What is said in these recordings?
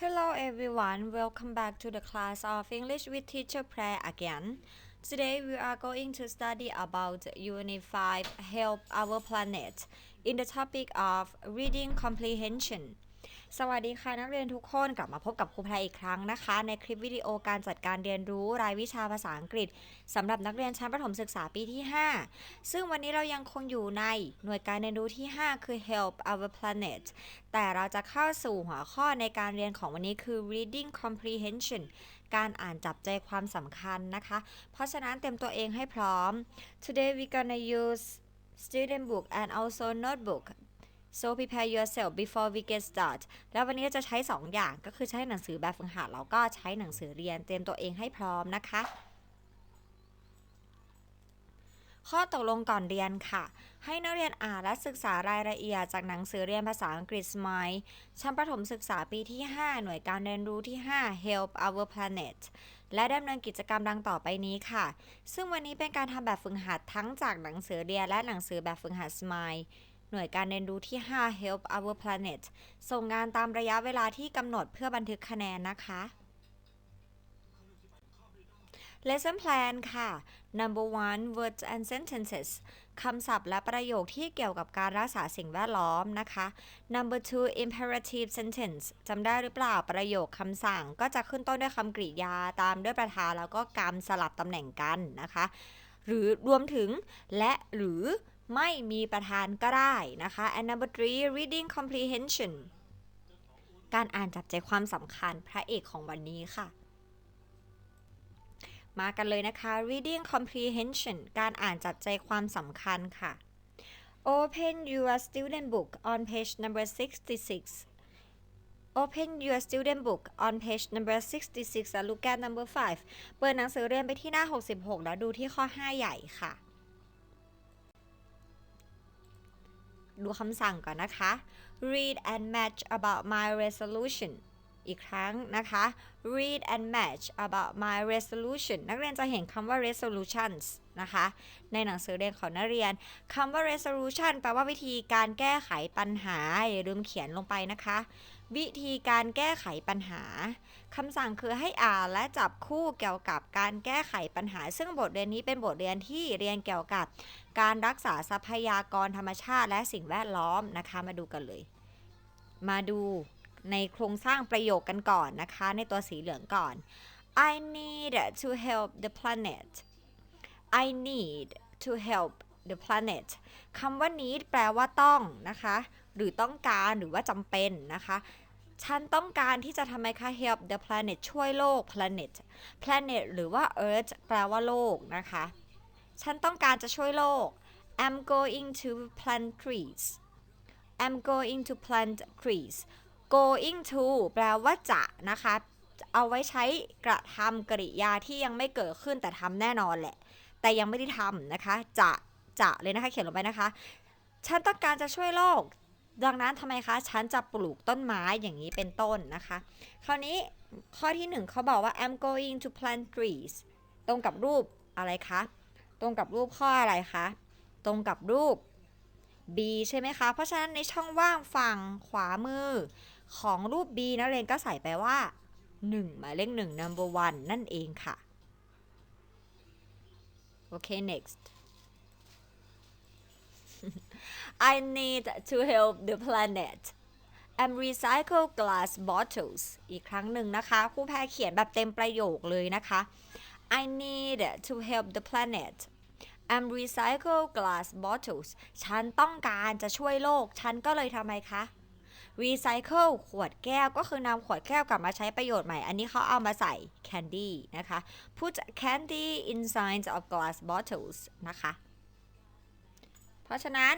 Hello everyone, welcome back to the class of English with Teacher Prayer again. Today we are going to study about Unit 5 Help Our Planet in the topic of reading comprehension. สวัสดีค่ะนักเรียนทุกคนกลับมาพบกับครูแพรอีกครั้งนะคะ ในคลิปวิดีโอการจัดการเรียนรู้รายวิชาภาษาอังกฤษสำหรับนักเรียนชั้นประถมศึกษาปีที่ 5 ซึ่งวันนี้เรายังคงอยู่ในหน่วยการเรียนรู้ที่ 5 คือ Help Our Planet แต่เราจะเข้าสู่หัวข้อในการเรียนของวันนี้คือ reading comprehension การอ่านจับใจความสำคัญนะคะ เพราะฉะนั้นเตรียมตัวเองให้พร้อม today we gonna use student book and also notebook so prepare yourself before we get start แล้ววันนี้จะใช้ 2 อย่างก็คือใช้หนังสือแบบฝึกหัดแล้วก็ใช้หนังสือเรียนเตรียมตัวเองให้พร้อมนะคะ ข้อตกลงก่อนเรียนค่ะ ให้นักเรียนอ่านและศึกษารายละเอียดจากหนังสือเรียนภาษาอังกฤษ Smile ชั้นประถมศึกษาปีที่ 5 หน่วยการเรียนรู้ที่ 5 Help Our Planet และดำเนินกิจกรรมดังต่อไปนี้ค่ะ ซึ่งวันนี้เป็นการทำแบบฝึกหัดทั้งจากหนังสือเรียนและหนังสือแบบฝึกหัด Smile หน่วยการเรียนรู้ที่ 5 Help Our Planet ส่งงานตามระยะเวลาที่กำหนดเพื่อบันทึกคะแนนนะคะ Lesson Plan ค่ะ Number one words and sentences คำศัพท์และประโยคที่เกี่ยวกับการรักษาสิ่งแวดล้อมนะคะ Number two imperative sentence จำได้หรือเปล่าประโยคคำสั่งก็จะขึ้นต้นด้วยคำกริยาตามด้วยประธานแล้วก็กรรมสลับตำแหน่งกันนะคะ หรือรวมถึงและหรือ ไม่มีประธานก็ได้นะคะ and number three reading comprehension การอ่านจับใจความสำคัญพระเอกของวันนี้ค่ะ มากันเลยนะคะ reading comprehension การอ่านจับใจความสำคัญค่ะ open your student book on page number 66 open your student book on page number 66 and look at number 5 เปิดหนังสือเรียนไปที่หน้า 66 แล้วดูที่ข้อ 5 ใหญ่ค่ะ ดูคำสั่งก่อนนะคะ read and match about my resolution อีกครั้งนะคะ read and match about my resolution นักเรียนจะเห็นคำว่า resolutions นะคะ ในหนังสือเรียนของนักเรียนคำว่า resolution แปลว่าวิธีการแก้ไขปัญหา อย่าลืมเขียนลงไปนะคะ วิธีการแก้ไขปัญหาคำสั่งคือให้อ่านและจับคู่เกี่ยวกับการแก้ไขปัญหา ซึ่งบทเรียนนี้เป็นบทเรียนที่เรียนเกี่ยวกับ การรักษาทรัพยากรธรรมชาติและสิ่งแวดล้อมนะคะ มาดูกันเลย มาดูในโครงสร้างประโยคกันก่อนนะคะ ในตัวสีเหลืองก่อน I need to help the planet I need to help the planet คำว่า need แปลว่าต้องนะคะ หรือต้องการหรือว่าจำเป็นนะคะ ฉันต้องการที่จะทำไมคะ help the planet ช่วยโลก planet planet หรือว่า earth แปลว่าโลกนะคะ ฉันต้องการจะช่วยโลก I'm going to plant trees I'm going to plant trees going to แปลว่าจะนะคะ เอาไว้ใช้กระทำกริยาที่ยังไม่เกิดขึ้นแต่ทำแน่นอนแหละ แต่ยังไม่ได้ทำนะคะ จะจะเลยนะคะ เขียนลงไปนะคะ ฉันต้องการจะช่วยโลก ดังนั้นทำไมคะฉันจะปลูกต้นไม้อย่างนี้เป็นต้นนะคะ คราวนี้ข้อที่หนึ่งเขาบอกว่า I'm going to plant trees ตรงกับรูปอะไรคะ ตรงกับรูปข้ออะไรคะ ตรงกับรูป B ใช่ไหมคะ เพราะฉะนั้นในช่องว่างฝั่งขวามือของรูป B นักเรียนก็ใส่ไปว่า 1 หมายเลข1 number one นั่นเองค่ะ โอเค next I need to help the planet and recycle glass bottles อีกครั้งหนึ่งนะคะครูแพรเขียนแบบเต็มประโยคเลยนะคะ I need to help the planet and recycle glass bottles ฉันต้องการจะช่วยโลก ฉันก็เลยทำไมคะ recycle ขวดแก้วก็คือนำขวดแก้วกลับมาใช้ประโยชน์ใหม่ อันนี้เขาเอามาใส่ candy นะคะ put candy inside of glass bottles นะคะ ราะฉะนั้น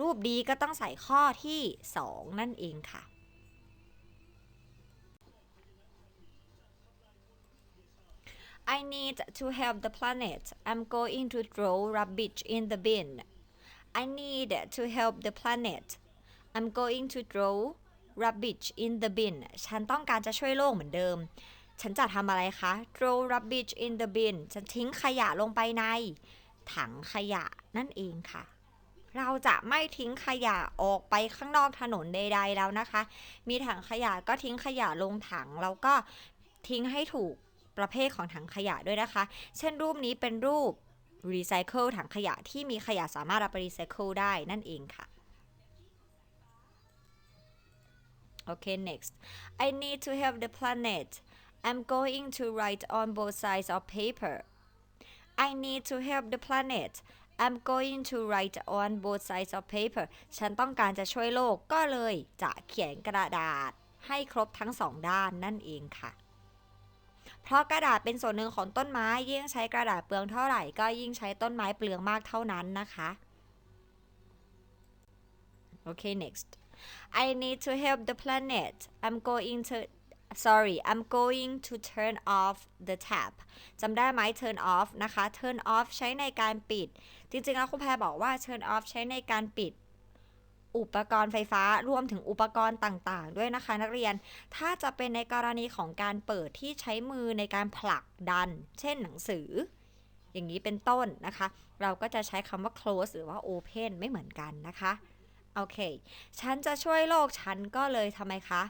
รูปดีก็ต้องใส่ข้อที่ 2 นั่นเองค่ะ I need to help the planet. I'm going to throw rubbish in the bin. I need to help the planet. I'm going to throw rubbish in the bin ฉันต้องการจะช่วยโลกเหมือนเดิม ฉันจะทำอะไรคะ throw rubbish in the bin ฉันทิ้งขยะลงไปใน ถังขยะนั่นเองค่ะ เราจะไม่ทิ้งขยะออกไปข้างนอกถนนใด ๆ แล้วนะคะ มีถังขยะก็ทิ้งขยะลงถังแล้วก็ทิ้งให้ถูกประเภทของถังขยะด้วยนะคะ เช่นรูปนี้เป็นรูปรีไซเคิลถังขยะที่มีขยะสามารถเอาไปรีไซเคิลได้นั่นเองค่ะโอเค next I need to help the planet I'm going to write on both sides of paper I need to help the planet I'm going to write on both sides of paper ฉันต้องการจะช่วยโลกก็เลยจะเขียนกระดาษให้ครบทั้งสองด้านนั่นเองค่ะ เพราะกระดาษเป็นส่วนหนึ่งของต้นไม้ยิ่งใช้กระดาษเปลืองเท่าไหร่ก็ยิ่งใช้ต้นไม้เปลืองมากเท่านั้นนะคะโอเค next I need to help the planet I'm going to sorry I'm going to turn off the tap จำได้ไหม turn off นะคะ turn off ใช้ในการปิด จริงๆ แล้วคุณแพรบอกว่า turn off ใช้ในการปิดอุปกรณ์ไฟฟ้ารวมถึงอุปกรณ์ต่างๆ ด้วยนะคะ นักเรียน ถ้าจะเป็นในกรณีของการเปิดที่ใช้มือในการผลักดัน เช่นหนังสือ อย่างนี้เป็นต้นนะคะ เราก็จะใช้คำว่า close หรือว่า open ไม่เหมือนกันนะคะ โอเค ฉันจะช่วยโลกฉันก็เลยทำไมคะ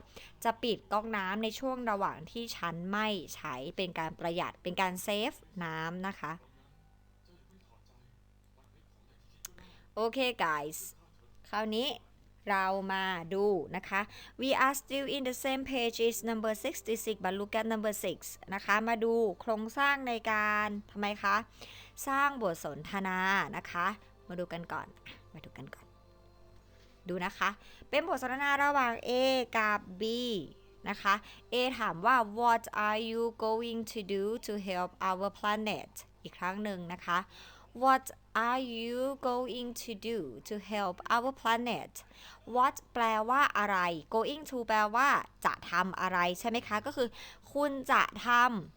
จะปิดก๊อกน้ำในช่วงระหว่างที่ฉันไม่ใช้เป็นการประหยัดเป็นการเซฟน้ำนะคะ โอเค guys คราวนี้เรามาดูนะคะ we are still in the same page is number 66 but look at number 6 นะคะ มาดูโครงสร้างในการทำไมคะ สร้างบทสนทนานะคะ มาดูกันก่อน มาดูกันก่อน ดูนะคะ เป็นบทสนทนาระหว่าง A กับ B นะคะ A ถามว่า what are you going to do to help our planet อีกครั้งหนึ่งนะคะ what are you going to do to help our planet what แปลว่าอะไร going to แปลว่าจะทำอะไรใช่ไหมคะ ก็คือคุณจะท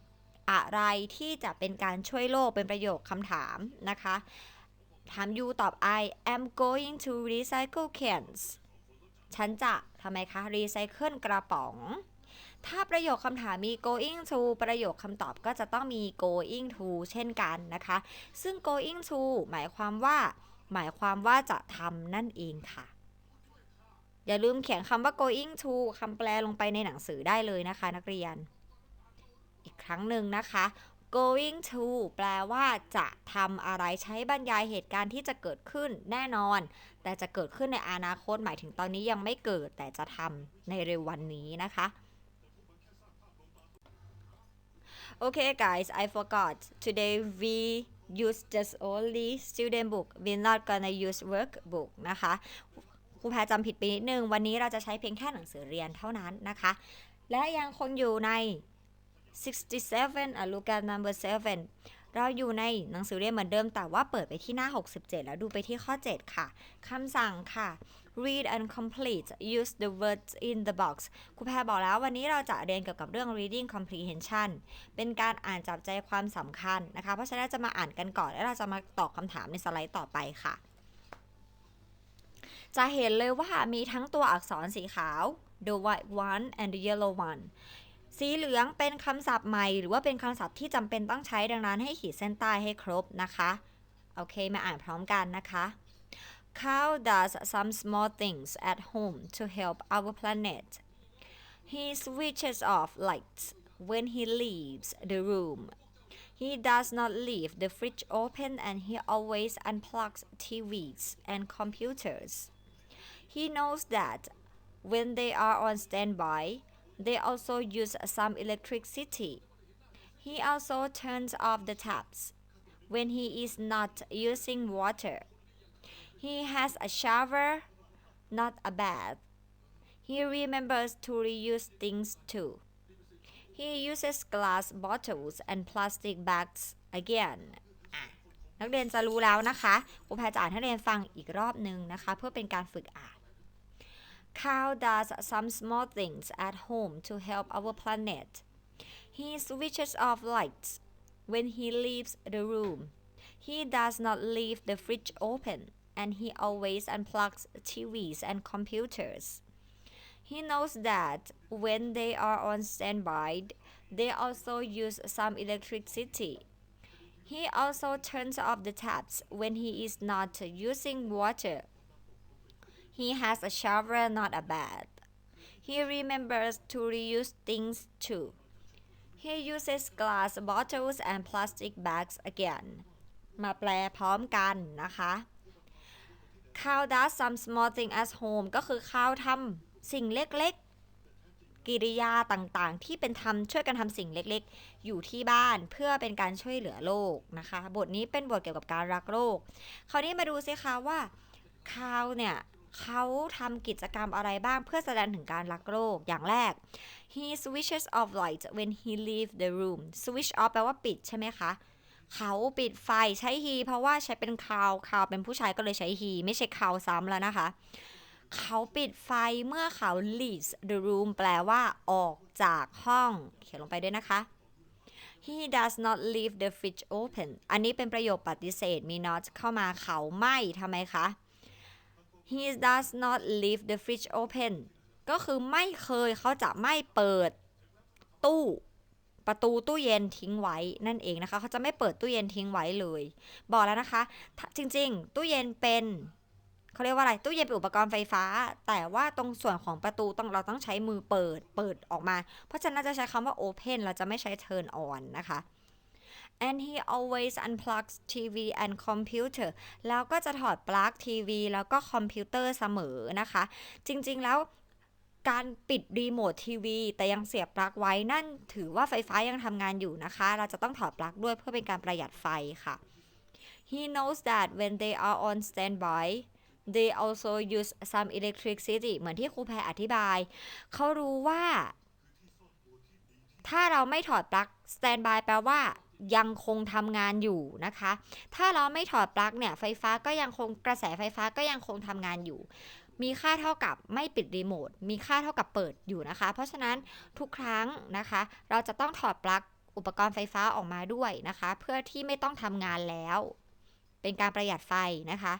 ำอะไรที่จะเป็นการช่วยโลกเป็นประโยคคำถามนะคะ ถาม you ตอบ I am going to recycle cans ฉันจะทำไมคะ recycle กระป๋อง ถ้าประโยคคำถามมี going to ประโยคคำตอบก็จะต้องมี going to เช่นกันนะคะ ซึ่ง going to หมายความว่า หมายความว่าจะทำนั่นเองค่ะ อย่าลืมเขียนคำว่า going to คำแปลลงไปในหนังสือได้เลยนะคะ นักเรียน อีกครั้งหนึ่งนะคะ going to แปลว่าจะทำอะไรใช้บรรยายเหตุการณ์ที่จะเกิดขึ้นแน่นอน แต่จะเกิดขึ้นในอนาคตหมายถึงตอนนี้ยังไม่เกิดแต่จะทำในเร็ววันนี้นะคะ Okay guys I forgot today we use just only student book we not gonna use workbook นะคะครูแพรจำผิดไปนิดนึง วันนี้เราจะใช้เพียงแค่หนังสือเรียนเท่านั้นนะคะ และยังคงอยู่ใน 67 อะ look at number 7 เราอยู่ในหนังสือเรียนเหมือนเดิมแต่ว่าเปิดไปที่หน้า 67 แล้วดูไปที่ข้อ 7 ค่ะ คำสั่งค่ะ read and complete use the words in the box ครูแพรบอกแล้ววันนี้เราจะเรียนเกี่ยวกับเรื่อง reading comprehension เป็นการอ่านจับใจความสำคัญนะคะ เพราะฉะนั้นจะมาอ่านกันก่อนแล้วเราจะมาตอบคำถามในสไลด์ต่อไปค่ะ จะเห็นเลยว่ามีทั้งตัวอักษรสีขาว the white one and the yellow one สีเหลืองเป็นคำศัพท์ใหม่ หรือว่าเป็นคำศัพท์ที่จำเป็นต้องใช้ดังนั้นให้ขีดเส้นใต้ให้ครบนะคะ โอเค มาอ่านพร้อมกันนะคะ Cow does some small things at home to help our planet. He switches off lights when he leaves the room. He does not leave the fridge open and he always unplugs TVs and computers. He knows that when they are on standby, they also use some electricity. He also turns off the taps when he is not using water. He has a shower, not a bath. He remembers to reuse things too. He uses glass bottles and plastic bags again. อ่ะนักเรียนจะรู้แล้วนะคะครูแพรจะอ่านให้นักเรียนฟังอีกรอบนึงนะคะ เพื่อเป็นการฝึกอ่าน Cow does some small things at home to help our planet. He switches off lights when he leaves the room. He does not leave the fridge open and he always unplugs TVs and computers. He knows that when they are on standby, they also use some electricity. He also turns off the taps when he is not using water. He has a shower, not a bat. He remembers to reuse things too. He uses glass bottles and plastic bags again. มาแปลพร้อมกันนะคะ Cow does some small thing at home ก็คือข้าวทำสิ่งเล็กๆ กิริยาต่างๆ ที่เป็นทำช่วยกันทำสิ่งเล็กๆ อยู่ที่บ้านเพื่อเป็นการช่วยเหลือโลกนะคะ บทนี้เป็นบทเกี่ยวกับการรักโลก คราวนี้มาดูสิคะว่าคาวเนี่ย เขาทำกิจกรรมอะไรบ้างเพื่อแสดงถึงการรักโลก อย่างแรก he switches off light when he leave the room switch off แปลว่าปิดใช่ไหมคะ เขาปิดไฟใช้ he เพราะว่าใช้เป็นคาวคาวเป็นผู้ชายก็เลยใช้ he ไม่ใช่คาวซ้ำแล้วนะคะ เขาปิดไฟเมื่อเขา leaves the room แปลว่าออกจากห้อง เขียนลงไปด้วยนะคะ he does not leave the fridge open อันนี้เป็นประโยคปฏิเสธมี not เข้ามาเขาไม่ทำไมคะ he does not leave the fridge open ก็คือไม่เคยเขาจะไม่เปิดตู้ประตูตู้เย็นทิ้งไว้นั่นเองนะคะ เขาจะไม่เปิดตู้เย็นทิ้งไว้เลย บอกแล้วนะคะ จริงๆ ตู้เย็นเป็นเขาเรียกว่าอะไรตู้เย็นเป็นอุปกรณ์ไฟฟ้า แต่ว่าตรงส่วนของประตูต้องเราต้องใช้มือเปิดเปิดออกมา เพราะฉะนั้นจะใช้คำว่า open เราจะไม่ใช้ turn on นะคะ and he always unplugs TV and computer แล้วก็จะถอดปลั๊กทีวีแล้วก็คอมพิวเตอร์เสมอนะคะ จริงๆแล้วการปิดรีโมททีวีแต่ยังเสียบปลั๊กไว้นั่นถือว่าไฟฟ้ายังทำงานอยู่นะคะ เราจะต้องถอดปลั๊กด้วยเพื่อเป็นการประหยัดไฟค่ะ He knows that when they are on standby they also use some electricity เหมือนที่ครูแพรอธิบาย เขารู้ว่า ถ้าเราไม่ถอดปลั๊ก standby แปลว่า ยังคงทำงานอยู่นะคะ ถ้าเราไม่ถอดปลั๊กเนี่ยไฟฟ้าก็ยังคงกระแสไฟฟ้าก็ยังคงทำงานอยู่ มีค่าเท่ากับไม่ปิดรีโมท มีค่าเท่ากับเปิดอยู่นะคะ เพราะฉะนั้นทุกครั้งนะคะ เราจะต้องถอดปลั๊กอุปกรณ์ไฟฟ้าออกมาด้วยนะคะ เพื่อที่ไม่ต้องทำงานแล้วเป็นการประหยัดไฟนะคะ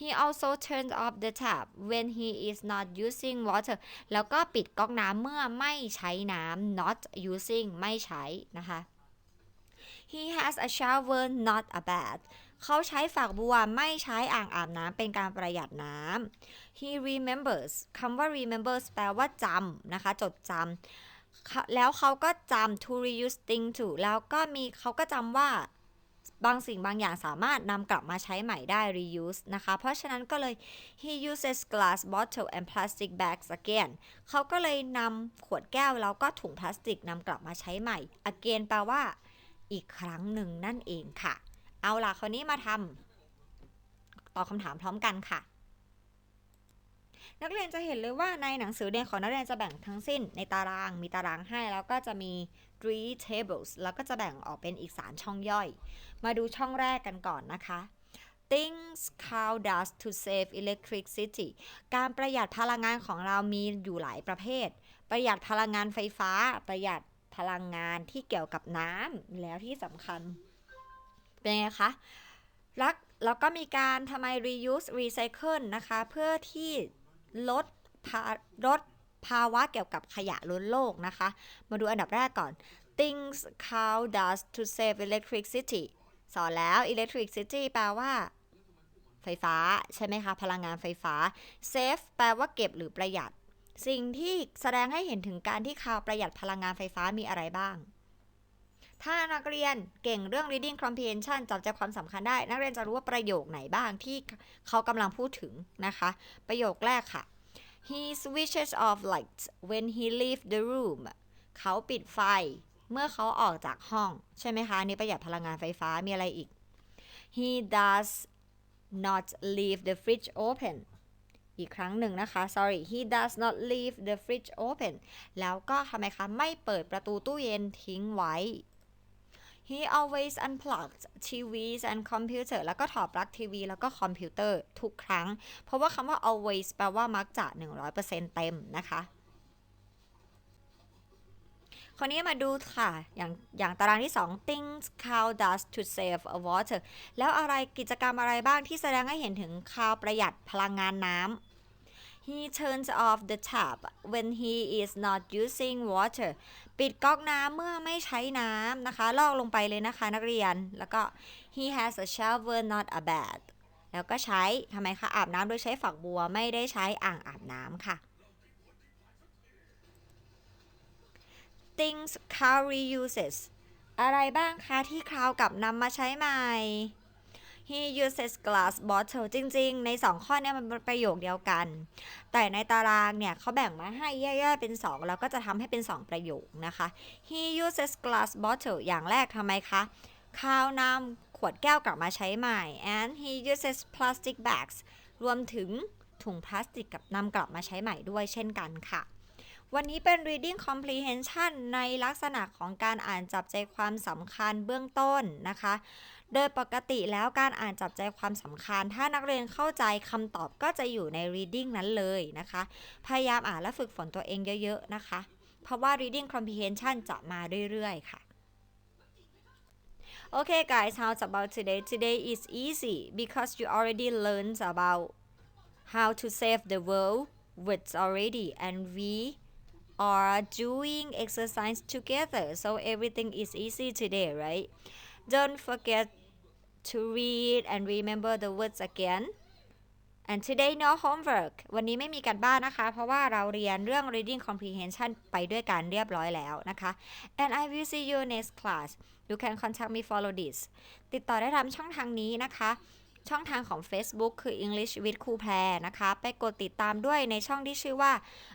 He also turns off the tap when he is not using water แล้วก็ปิดก๊อกน้ำเมื่อไม่ใช้น้ำ not using ไม่ใช้นะคะ He has a shower not a bath เขาใช้ฝักบัวไม่ใช้อ่างอาบน้ำเป็นการประหยัดน้ำ He remembers คำว่า remembers แปลว่าจำนะคะ จดจำแล้วเขาก็จำ to reuse thing to แล้วก็มีเขาก็จำว่าบางสิ่งบางอย่างสามารถนำกลับมาใช้ใหม่ได้ reuse นะคะ เพราะฉะนั้นก็เลย he uses glass bottle and plastic bags again เขาก็เลยนำขวดแก้วแล้วก็ถุงพลาสติกนำกลับมาใช้ใหม่ again แปลว่า อีกครั้งหนึ่งนั่นเองค่ะ เอาล่ะคราวนี้มาทำตอบคำถามพร้อมกันค่ะ นักเรียนจะเห็นเลยว่าในหนังสือเรียนของนักเรียนจะแบ่งทั้งสิ้นในตารางมีตารางให้ แล้วก็จะมี three tables แล้วก็จะแบ่งออกเป็นอีก 3 ช่องย่อย มาดูช่องแรกกันก่อนนะคะ things cow does to save electricity การประหยัดพลังงานของเรามีอยู่หลายประเภท ประหยัดพลังงานไฟฟ้า ประหยัด พลังงานที่เกี่ยวกับน้ำแล้วที่สำคัญ เป็นไงคะรักแล้วก็มีการทำไม reuse recycle นะคะ เพื่อที่ลดภาลดภาวะเกี่ยวกับขยะล้นโลกนะคะ มาดูอันดับแรกก่อน things cow does to save electricity สอนแล้ว electricity แปลว่า ไฟฟ้า ใช่ไหมคะ พลังงานไฟฟ้า save แปลว่าเก็บหรือประหยัด สิ่งที่แสดงให้เห็นถึงการที่คาวประหยัดพลังงานไฟฟ้ามีอะไรบ้าง ถ้านักเรียนเก่งเรื่อง reading comprehension จับใจความสำคัญได้ นักเรียนจะรู้ว่าประโยคไหนบ้างที่เขากำลังพูดถึงนะคะ ประโยคแรกค่ะ he switches off lights when he leaves the room เขาปิดไฟเมื่อเขาออกจากห้อง ใช่ไหมคะนี่ประหยัดพลังงานไฟฟ้ามีอะไรอีก he does not leave the fridge open อีกครั้งหนึ่งนะคะ sorry he does not leave the fridge open แล้วก็ทำไมคะ ไม่เปิดประตูตู้เย็นทิ้งไว้ he always unplugged TVs and computer แล้วก็ถอดปลั๊กทีวีแล้วก็คอมพิวเตอร์ทุกครั้ง เพราะว่าคำว่า always แปลว่ามักจะ 100%เต็มนะคะคราวนี้มาดูค่ะ อย่างอย่างตารางที่ 2 things cow does to save water แล้วอะไรกิจกรรมอะไรบ้างที่แสดงให้เห็นถึงคาวประหยัดพลังงานน้ำ he turns off the tap when he is not using water ปิดก๊อกน้ำเมื่อไม่ใช้น้ำนะคะ ลอกลงไปเลยนะคะนักเรียน แล้วก็ he has a shower not a bath แล้วก็ใช้ทำไมคะอาบน้ำโดยใช้ฝักบัวไม่ได้ใช้อ่างอาบน้ำค่ะ things Carl reuses อะไรบ้างคะที่คราวกลับนำมาใช้ใหม่ he uses glass bottle จริง ๆ ใน 2 ข้อเนี้มันเป็นประโยคเดียวกัน แต่ในตารางเนี่ยเขาแบ่งมาให้แย่ๆเป็น 2 แล้วก็จะทำให้เป็น 2 ประโยคนะคะ he uses glass bottle อย่างแรกทำไมคะคราวนำขวดแก้วกลับมาใช้ใหม่ and he uses plastic bags รวมถึงถุงพลาสติกกับนำกลับมาใช้ใหม่ด้วยเช่นกันค่ะ วันนี้เป็น reading comprehension ในลักษณะของการอ่านจับใจความสำคัญเบื้องต้นนะคะ โดยปกติแล้วการอ่านจับใจความสำคัญ ถ้านักเรียนเข้าใจคำตอบก็จะอยู่ใน reading นั้นเลยนะคะ พยายามอ่านและฝึกฝนตัวเองเยอะๆนะคะ เพราะว่า reading comprehension จะมาเรื่อยๆค่ะ Okay guys how's about today today is easy because you already learned about how to save the world words already and we are doing exercise together so everything is easy today right don't forget to read and remember the words again and today no homework วันนี้ไม่มีการบ้านนะคะ เพราะว่าเราเรียนเรื่อง reading comprehension ไปด้วยกันเรียบร้อยแล้วนะคะ and I will see you next class you can contact me follow this ติดต่อได้ตามช่องทางนี้นะคะ ช่องทางของ Facebook คือ English with ครูแพรนะคะ ไปกดติดตามด้วยในช่องที่ชื่อว่า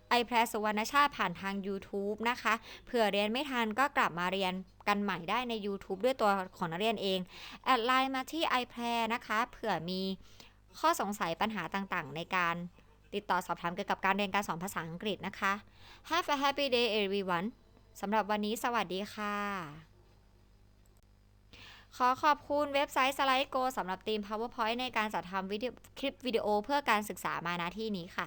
ไอแพรสุวรรณชาติผ่านทาง YouTube นะคะเผื่อเรียนไม่ทันก็กลับมาเรียนกันใหม่ได้ใน YouTube ด้วยตัวของนักเรียนเอง แอดไลน์มาที่ i p r นะคะเผื่อมีข้อสงสัยปัญหาต่างๆ ในการติดต่อสอบถามเกี่ยวกับการเรียนการสอนภาษาอังกฤษนะคะ Have a happy day everyone สำหรับวันนี้สวัสดีค่ะ ขอขอบคุณเว็บไซต์ Slide Go สำหรับทีม PowerPoint ในการจัดทำวิดีคลิปวิดีโอเพื่อการศึกษามาณที่นี้ค่ะ